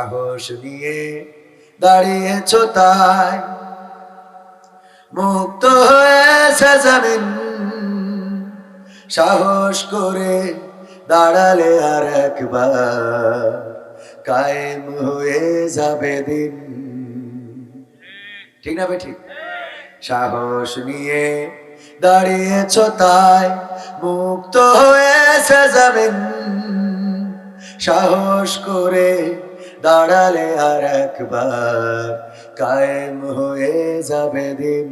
সাহস নিয়ে দাঁড়িয়েছ তাই। মুক্ত হয়েছে জমিন, সাহস করে দাঁড়ালে আর একবার কায়েম হয়ে যাবে দিন। ঠিক না ঠিক সাহস নিয়ে দাঁড়িয়েছ তাই, মুক্ত হয়েছে যাবেন সাহস করে দাঁড়ালে আর একবার কায়েম হয়ে যাবে দিন।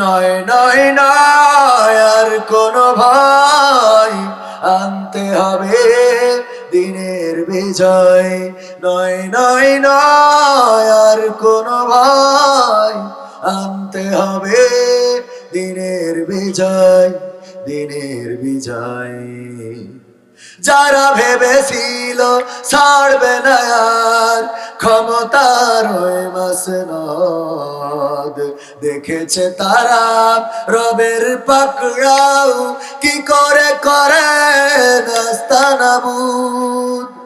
নয় নয় নয়, আর কোনো ভাই আনতে হবে দিনের বিজয়। নয় নয় নয়, আর কোনো ভাই আনতে হবে দিনের বিজয় দিনের বিজয়। যারা ভেবেছিল ছাড়বে না আর ক্ষমতার মাসনদ। দেখেছে তারা রবের পাকড়াও কি করে করে নাস্তানাবুদ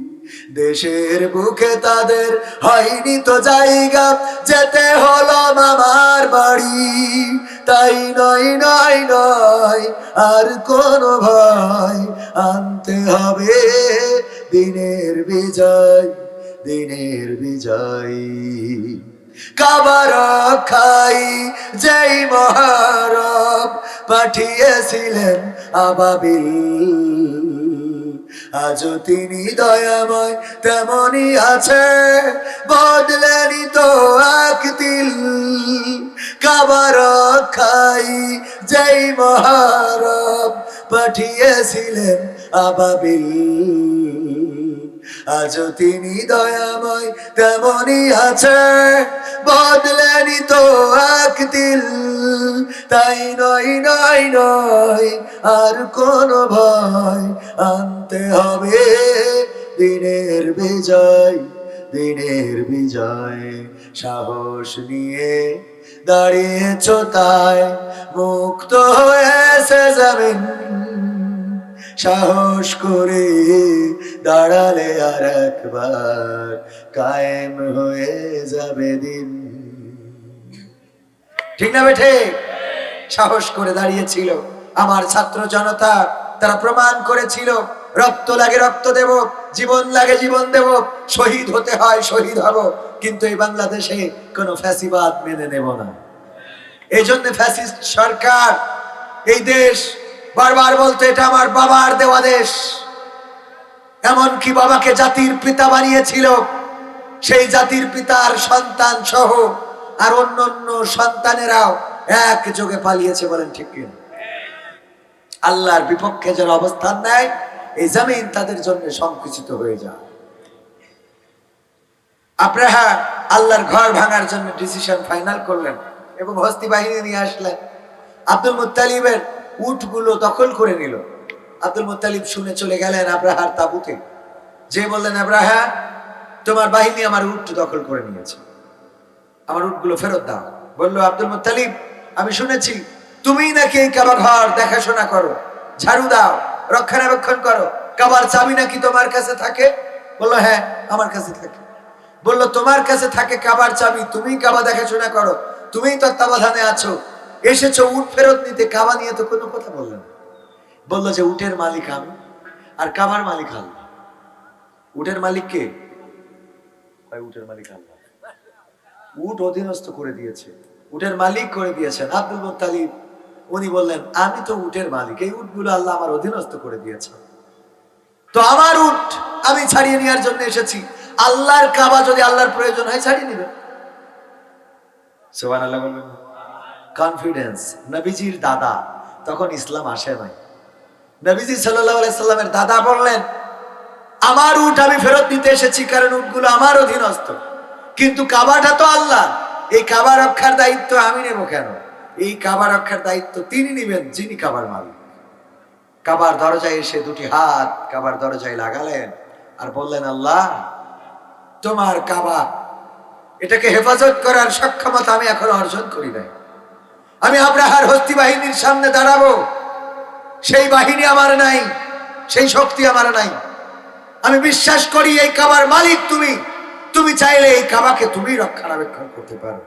দেশের বুকে তাদের হয়নি তো জায়গা। যেতে হলো মামার বাড়ি। তাই নয় নয় নয়, আর কোন ভয় আনতে হবে। দিনের বিজয় দিনের বিজয়। কাবার খাই যেই মহারব পাঠিয়েছিলেন আবাবিল। আজও তিনি দয়াময় তেমনই আছে। বদলেনি তো এক তিল কাবার খাই যেই মহারব পাঠিয়েছিলেন আবাবিল। আজও তিনি দয়াময় তেমনই আছে। বদলেনি তো এক দিল তাই নয় নয় নয়, আর কোনো ভয় আনতে হবে। দিনের বিজয় দিনের বিজয়, সাহস নিয়ে দাঁড়িয়েছ তাই, মুক্ত হয়েছে জমিন সাহস করে দাঁড়ালে আর একবার কায়েম হয়ে যাবে দিন। ঠিক না বেঠে? সাহস করে দাঁড়িয়েছিল আমার ছাত্র জনতা। তারা প্রমাণ করেছিল, রক্ত লাগে, রক্ত দেব, জীবন লাগে, জীবন দেব, শহীদ হতে হয়, শহীদ হব। কিন্তু এই বাংলাদেশে কোনো ফ্যাসিবাদ মেনে নেব না। এই জন্য ফ্যাসিস্ট সরকার, এই দেশ বারবার বলতো, এটা আমার বাবার দেওয়া দেশ এমনকি বাবাকে জাতির পিতা বানিয়েছিল। সেই জাতির পিতার সন্তান সহ আর অন্য অন্য সন্তানেরাও এক যোগে পালিয়েছে বলেন ঠিক কিনা? আল্লাহর বিপক্ষে যারা অবস্থান নেয়, এই জামিন তাদের জন্য সংকুচিত হয়ে যায়। আপনারা আল্লাহর ঘর ভাঙার জন্য ডিসিশন ফাইনাল করলেন এবং হস্তি বাহিনী নিয়ে আসলেন। আব্দুল মুত্তালিবের উটগুলো দখল করে নিল। আব্দুল মুত্তালিব শুনে চলে গেলেন আব্রাহার তাবুতে। যে বললেন, আব্রাহা, তোমার বাহিনী আমার উট দখল করে নিয়েছে। আমার উটগুলো ফেরত দাও। বলল, আব্দুল মুত্তালিব, আমি শুনেছি, তুমি নাকি এই কাবা ঘর দেখাশোনা করো। ঝাড়ু দাও, রক্ষণাবেক্ষণ করো। কাবার চাবি নাকি তোমার কাছে থাকে? বলল হ্যাঁ আমার কাছে থাকে। বলল, তোমার কাছে থাকে কাবার চাবি তুমি কাবা দেখাশোনা করো। তুমিই তত্ত্বাবধানে আছো। এসেছ, উট ফেরত নিতে, কাবা নিয়ে তো কোনো কথা বলল না। বলল যে, উটের মালিক আমি, আর কাবার মালিক আল্লাহ। উটের মালিক কে? উটের মালিক আল্লাহ। উট অধীনস্থ করে দিয়েছে। উটের মালিক করে দিয়েছেন, আব্দুল মুত্তালিব। উনি বললেন, আমি তো উটের মালিক, এই উটগুলো আল্লাহ আমার অধীনস্থ করে দিয়েছে। তো আমার উট আমি ছাড়িয়ে নেওয়ার জন্য এসেছি। আল্লাহর কাবা যদি আল্লাহর প্রয়োজন হয়, ছাড়িয়ে নিবে। সোহান আল্লাহ বলবেন কনফিডেন্স নবীজির দাদা তখন ইসলাম আসে নাই। নবীজি আলাইসাল্লামের দাদা বললেন, আমার উঠ আমি ফেরত দিতে এসেছি কারণ উটগুলো আমার অধীনস্থ। কিন্তু কাবাটা তো আল্লাহ। এই কাবা রক্ষার দায়িত্ব আমি নেব কেন? এই কাবা রক্ষার দায়িত্ব তিনি নেবেন, যিনি কাবার মালিক। কাবার দরজায় এসে দুটি হাত কাবার দরজায় লাগালেন আর বললেন, আল্লাহ, তোমার কাবা, এটাকে হেফাজত করার সক্ষমতা আমি এখন অর্জন করি নাই। আমি আব্রাহার হস্তি বাহিনীর সামনে দাঁড়াবো। সেই বাহিনী আমার নাই, সেই শক্তি আমার নাই। আমি বিশ্বাস করি এই কাবার মালিক তুমি। তুমি চাইলে এই কাবাকে তুমি রক্ষণাবেক্ষণ করতে পারো।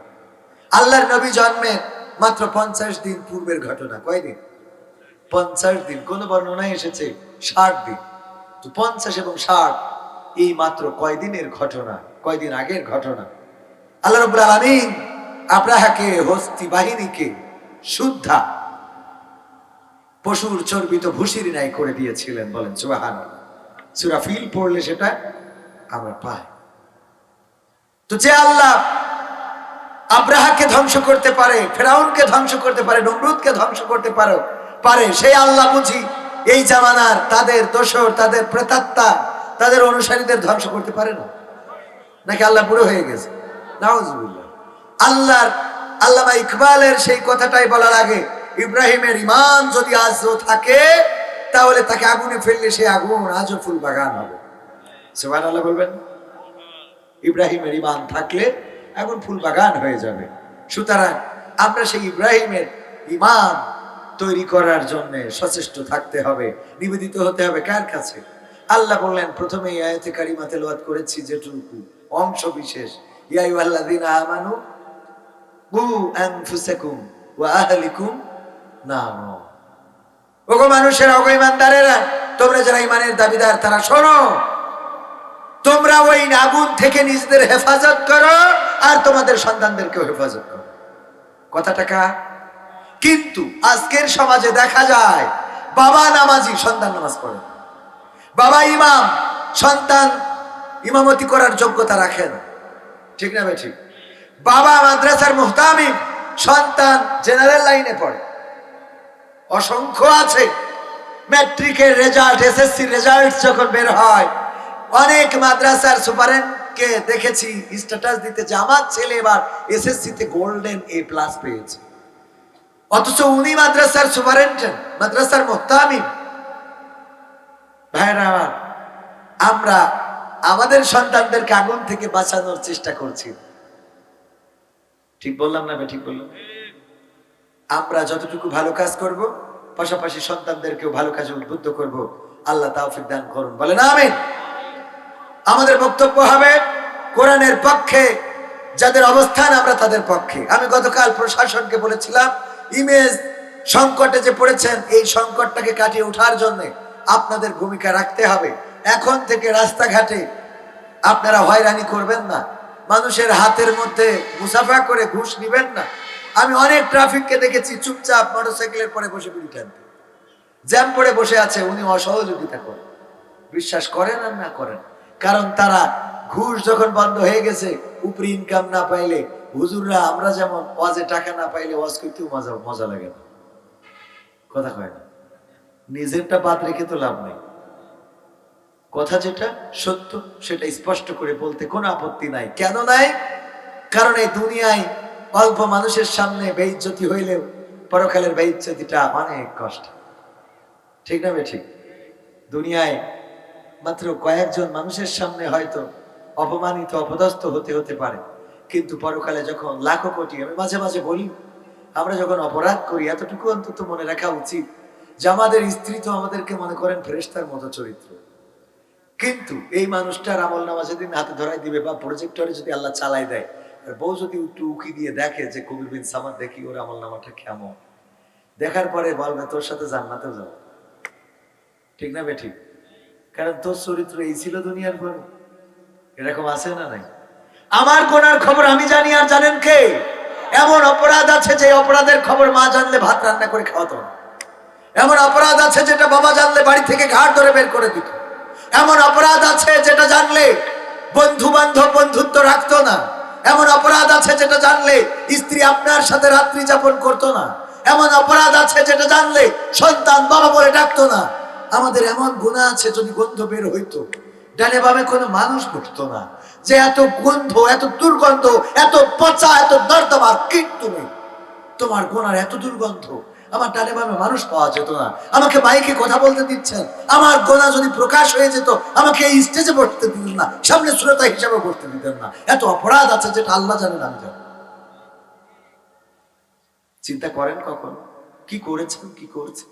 আল্লাহর নবী জন্মের মাত্র পঞ্চাশ দিন পূর্বের ঘটনা। কয়দিন? পঞ্চাশ দিন। কোন বর্ণনায় এসেছে ষাট দিন। তো পঞ্চাশ এবং ষাট, এই মাত্র কয়দিনের ঘটনা? কয়দিন আগের ঘটনা? আল্লাহ রবুল আলমিন আব্রাহাকে, হস্তি বাহিনীকে শুদ্ধা পশুর চর্বিত ভুসির নাই করে দিয়েছিলেন বলেন সুবাহান সুরা ফিল পড়লে সেটা আমরা পাই। তো যে আল্লাহ আব্রাহাকে ধ্বংস করতে পারে, ফেরাউনকে ধ্বংস করতে পারে, নমরুদকে ধ্বংস করতে পারে পারে সেই আল্লাহ বুঝি এই জামানার তাদের দোসর তাদের প্রেতাত্মা, তাদের অনুসারীদের ধ্বংস করতে পারে না? নাকি আল্লাহ বুড়ো হয়ে গেছে? নাউজুবিল্লাহ। আল্লাহর, আল্লামা ইকবালের সেই কথাটাই বলা লাগে ইব্রাহিমের ইমান যদি আজও থাকে, তাহলে তাকে আগুনে ফেললে সে আগুন আজও ফুল বাগান হবে। সুবান আল্লাহ বলবেন? ইব্রাহিমের ইমান থাকলে এখন ফুল বাগান হয়ে যাবে। সুতরাং আমরা সেই ইব্রাহিমের ইমান তৈরি করার জন্য সচেষ্ট থাকতে হবে, নিবেদিত হতে হবে কার কাছে? আল্লাহ বললেন প্রথমে এই আয়াতে কারিমা তেলাওয়াত করেছি যেটুকু অংশ বিশেষ ইয়া আইয়ুহাল্লাযীনা আমানু কু তোমরা যারা ইমানের দাবিদার, তারা শোনো। তোমরা আগুন থেকে নিজেদের হেফাজত করো আর তোমাদের সন্তানদেরকেও হেফাজত করো। কথাটা কার? কিন্তু আজকের সমাজে দেখা যায়, বাবা নামাজি, সন্তান নামাজ পড়ে বাবা ইমাম, সন্তান ইমামতি করার যোগ্যতা রাখেন ঠিক না ভাই, ঠিক? বাবা মাদ্রাসার মুহতামিম, সন্তান জেনারেল লাইনে পড়ে। অসংখ্য আছে। ম্যাট্রিকের রেজাল্ট, এসএসসি রেজাল্ট যখন বের হয়, অনেক মাদ্রাসার সুপারেন্টকে দেখেছি স্ট্যাটাস দিতে যে আমার ছেলে এবার এসএসসি তে গোল্ডেন এ প্লাস পেয়েছে। অথচ উনি মাদ্রাসার সুপারেন্টেন্ট মাদ্রাসার মোহতামিম। ভাইরা আমরা আমাদের সন্তানদেরকে আগুন থেকে বাঁচানোর চেষ্টা করছি। ঠিক বললাম না ঠিক বললাম। আমরা যতটুকু ভালো কাজ করব, পাশাপাশি সন্তানদেরকেও ভালো কাজে উদ্বুদ্ধ করব, আল্লাহ তাওফিক দান করুন। বলেন আমিন। আমাদের বক্তব্য হবে কোরআনের পক্ষে, যাদের অবস্থান আমরা তাদের পক্ষে। আমি গতকাল প্রশাসনকে বলেছিলাম, ইমেজ সংকটে যে পড়েছেন, এই সংকটটাকে কাটিয়ে ওঠার জন্য আপনাদের ভূমিকা রাখতে হবে। এখন থেকে রাস্তাঘাটে আপনারা হয়রানি করবেন না। মানুষের হাতের মধ্যে মুসাফা করে ঘুষ নিবেন না। আমি অনেক ট্রাফিককে দেখেছি, চুপচাপ মোটরসাইকেলের পরে বসে বিড়ি টানতে জ্যাম পড়ে বসে আছে, উনি অসহযোগিতা করেন। বিশ্বাস করেন আর না করেন? কারণ তারা ঘুষ যখন বন্ধ হয়ে গেছে, উপরি ইনকাম না পাইলে, হুজুররা আমরা যেমন ওয়াজে টাকা না পাইলে ওয়াজ করতেও মজা মজা লাগে না। কথা কয় না। নিজেরটা বাদ রেখে তো লাভ নেই। কথা যেটা সত্য, সেটা স্পষ্ট করে বলতে কোনো আপত্তি নাই। কেন নাই? কারণ এই দুনিয়ায় অল্প মানুষের সামনে বেইজ্জতি হইলেও পরকালের বেইজ্জতিটা অনেক কষ্ট। ঠিক না ঠিক দুনিয়ায় মাত্র কয়েকজন মানুষের সামনে হয়তো অপমানিত, অপদস্থ হতে হতে পারে। কিন্তু পরকালে যখন লাখো কোটি, আমি মাঝে মাঝে বলি, আমরা যখন অপরাধ করি, এতটুকু অন্তত মনে রাখা উচিত যে আমাদের স্ত্রী তো আমাদেরকে মনে করেন ফেরেস্তার মতো চরিত্র। কিন্তু এই মানুষটার আমল নামা যেদিন হাতে ধরাই দিবে বা প্রজেক্টরে যদি আল্লাহ চালাই দেয় আর বউ যদি একটু উকি দিয়ে দেখে যে কবির বিন সামাদ দেখি ওর আমল নামাটা কেমন? দেখার পরে বলবে, তোর সাথে জান্নাতেও যাও ঠিক না বে ঠিক কারণ তোর চরিত্র এই ছিল দুনিয়ার পর। এরকম আছে না নাই? আমার কোনার খবর আমি জানি, আর জানেন কে? এমন অপরাধ আছে যে অপরাধের খবর মা জানলে ভাত রান্না করে খাওয়াতো এমন অপরাধ আছে যেটা বাবা জানলে বাড়ি থেকে ঘাট ধরে বের করে দিত। এমন অপরাধ আছে যেটা জানলে বন্ধু বান্ধব বন্ধুত্ব রাখতো না। এমন অপরাধ আছে যেটা জানলে স্ত্রী আপনার সাথে রাত্রি যাপন করতো না। এমন অপরাধ আছে যেটা জানলে সন্তান বাবা বলে ডাকতো না। আমাদের এমন গুণা আছে যদি গন্ধ বের হইতো। ডানে বামে কোনো মানুষ ঘটতো না। যে এত গন্ধ, এত দুর্গন্ধ, এত পচা, এত দর্দমার কীট তুমি তোমার গোনার এত দুর্গন্ধ। আমার ডানে বামে মানুষ পাওয়া যেত না। আমাকে মাইকে কথা বলতে দিচ্ছেন। আমার গোনা যদি প্রকাশ হয়ে যেত, আমাকে এই স্টেজে বসতে দিতেন না। সামনে শ্রোতা হিসাবে বসতে দিতেন না। এত অপরাধ আছে যেটা আল্লাহ জানেন আমি জানি। চিন্তা করেন কখন? কি করেছেন, কি করছেন?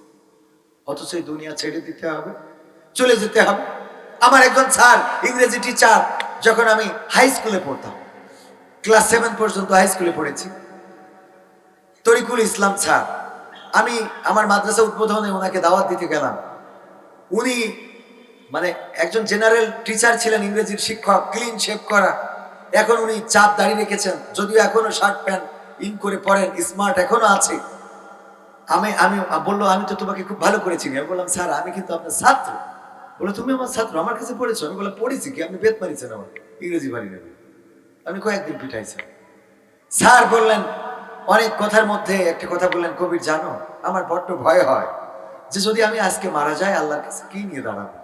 অথচ এই দুনিয়া ছেড়ে দিতে হবে, চলে যেতে হবে। আমার একজন স্যার, ইংরেজি টিচার যখন আমি হাই স্কুলে পড়তাম ক্লাস সেভেন পর্যন্ত হাই স্কুলে পড়েছি। তরিকুল ইসলাম স্যার আমি আমার মাদ্রাসা উদ্বোধনে ওনাকে দাওয়াত দিতে গেলাম। উনি মানে একজন জেনারেল টিচার ছিলেন, ইংরেজির শিক্ষক, ক্লিন শেপ করা। এখন উনি চাপ দাঁড়িয়ে রেখেছেন, যদিও এখনও শার্ট প্যান্ট ইন করে পরেন, স্মার্ট এখনও আছে। আমি আমি বলল, আমি তো তোমাকে খুব ভালো করেছি আমি বললাম, স্যার, আমি কিন্তু আপনার ছাত্র। বলল, তুমি আমার ছাত্র, আমার কাছে পড়েছো? আমি বললাম, পড়েছি কি? আপনি বেদ মারিছেন আমার ইংরেজি না আমি কয়েকদিন পিঠাইছি স্যার বললেন অনেক কথার মধ্যে একটা কথা বললেন, কবির, জানো, আমার বড্ড ভয় হয় যে যদি আমি আজকে মারা যাই, আল্লাহর কাছে কি নিয়ে দাঁড়াবো?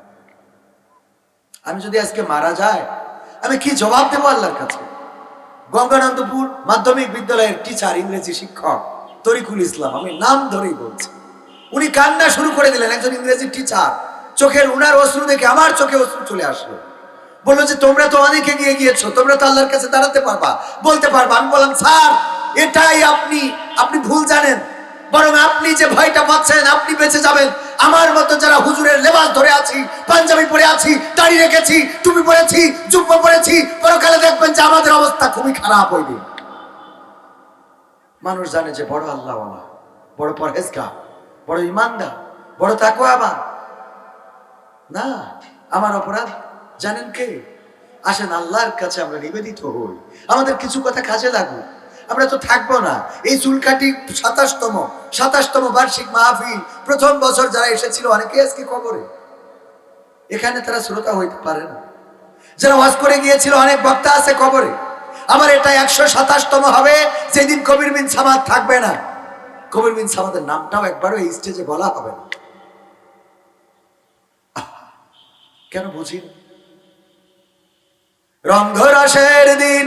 আমি যদি আজকে মারা যাই, আমি কি জবাব দেবো আল্লাহর কাছে? গঙ্গানন্দপুর মাধ্যমিক বিদ্যালয়ের টিচার ইংরেজি শিক্ষক তরিকুল ইসলাম, আমি নাম ধরেই বলছি। উনি কান্না শুরু করে দিলেন, একজন ইংরেজি টিচার চোখের উনার অশ্রু দেখে আমার চোখে অশ্রু চলে আসলো। বলল যে, তোমরা তো অনেক এগিয়ে গিয়েছো, তোমরা তো আল্লাহর কাছে দাঁড়াতে পারবা, বলতে পারবা। আমি বললাম, স্যার এটাই আপনি আপনি ভুল জানেন। বরং আপনি যে ভয়টা পাচ্ছেন, আপনি বেঁচে যাবেন। আমার মতো যারা হুজুরের লেবাস ধরে আছি, পাঞ্জাবি পরে আছি, দাড়ি রেখেছি, টুপি পরেছি, জুব্বা পরেছি, পরকালে দেখবেন যে আমাদের অবস্থা খুবই খারাপ হইবে। মানুষ জানে যে বড় আল্লাহ বড় পরহেজগার, বড় ইমানদার, বড় তাকুয়াবান না, আমার অপরাধ, জানেন কে? আসেন আল্লাহর কাছে আমরা নিবেদিত হই। আমাদের কিছু কথা কাজে লাগুক। আমরা তো থাকব না। এই চুলকাটি সাতাশতম সাতাশতম বার্ষিক মাহফিল, প্রথম বছর যারা এসেছিল, অনেকে আজকে কবরে। এখানে তারা শ্রোতা হইতে পারে না। যারা ওয়াজ করে গিয়েছিল, অনেক বক্তা আছে কবরে। আবার এটা একশো সাতাশতম হবে, যেদিন কবির বিন সামাদ থাকবে না। কবির বিন সামাদের নামটাও একবারও এই স্টেজে বলা হবে না। কেন বুঝি? রঙ্গরসের দিন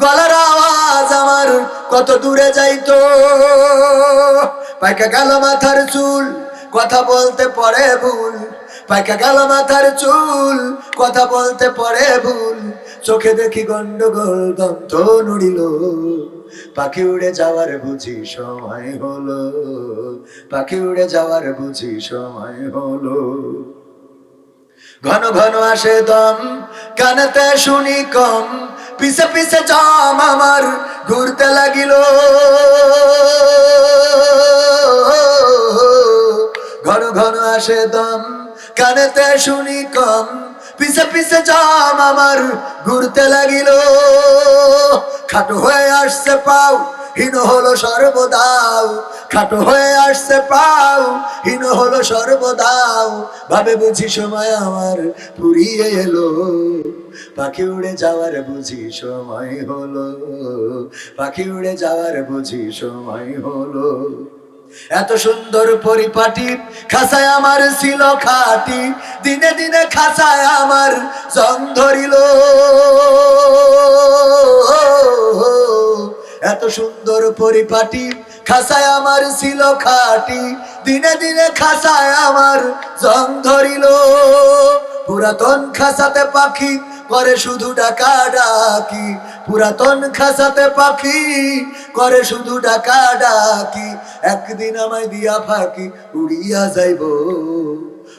গলার আওয়াজ আমার কত দূরে যাইতো। পাইকা গেল মাথার চুল, কথা বলতে পরে ভুল। পাইকা গেল মাথার চুল, কথা বলতে পরে ভুল। চোখে দেখি গন্ডগোল দন্ত নড়িল। পাখি উড়ে যাওয়ার বুঝি সময় হলো। পাখি উড়ে যাওয়ার বুঝি সময় হলো। ঘন ঘন আসে দম, কানেতে শুনি কম। পিছে পিছে জাম আমার ঘুরতে লাগিল। ঘন ঘন আসে দম, কানেতে শুনি কম। পিছে পিছে জাম আমার ঘুরতে লাগিল। খাটো হয়ে আসছে পাও হীন হলো সর্বদাও, খাটো হয়ে আসছে পাও, হীন হলো সর্বদাও। ভাবে বুঝি সময় আমার ফুরিয়ে এলো, পাখি উড়ে যাওয়ার বুঝি সময় হলো, পাখি উড়ে যাওয়ার বুঝি সময় হলো। এত সুন্দর পরিপাটি খাসায় আমার ছিল খাটি, দিনে দিনে খাসায় আমার জং ধরিল। এত সুন্দর পরিপাটি, খাসায় আমার ছিল খাটি, দিনে দিনে খাসায় আমার জং ধরিল। পুরাতন খাসাতে পাখি করে শুধু ডাকা ডাকি। পুরাতন খাসাতে পাখি করে শুধু ডাকা ডাকি। একদিন আমায় দিয়া ফাঁকি উড়িয়া যাইব।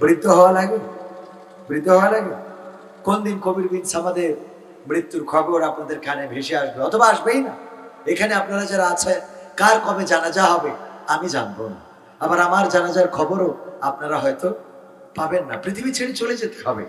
বৃদ্ধ হওয়া লাগে? বৃদ্ধ হওয়া লাগে? কোন দিন কবির বিন সামাদের মৃত্যুর খবর আপনাদের কানে ভেসে আসবে? অথবা আসবেই না। এখানে আপনারা যারা আছেন, কার কবে জানাজা হবে, আমি জানব না। আবার আমার জানাজার খবরও আপনারা হয়তো পাবেন না। পৃথিবী ছেড়ে চলে যেতে হবে।